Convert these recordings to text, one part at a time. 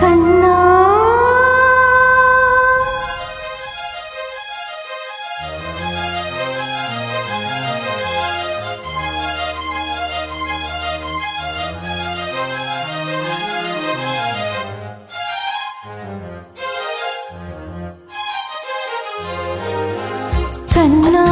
కన్నా. கண்ணா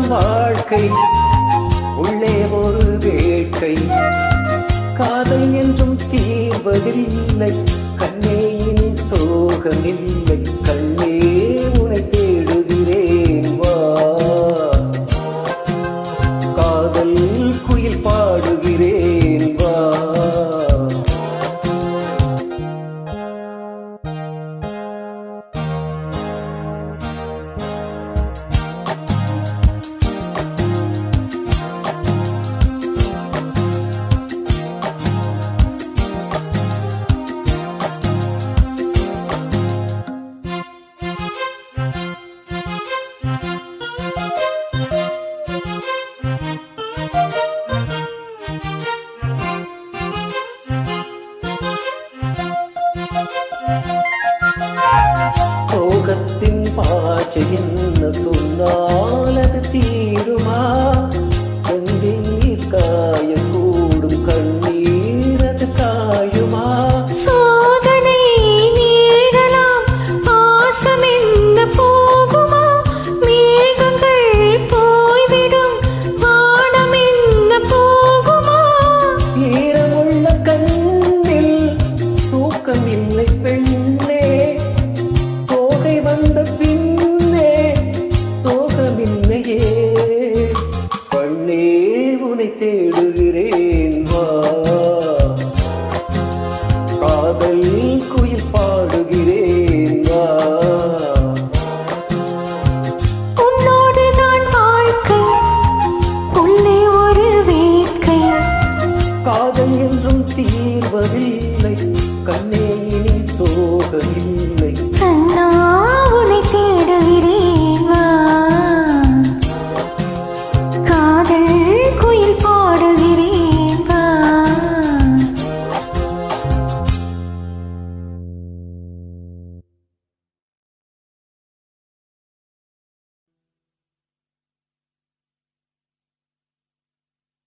தான் வாழ்க்கை. உள்ளே ஒரு வேட்கை காதல் என்றும் தீர்வதில்லை. கண்ணே இனி சோகமில்லை. நின் குயில் பாடுகிறேன் வா. உன்னோடு நான் வாழ்க்கை உள்ளே ஒரு வேட்கை. காதல் என்றும் தீர்வதில்லை. கண்ணே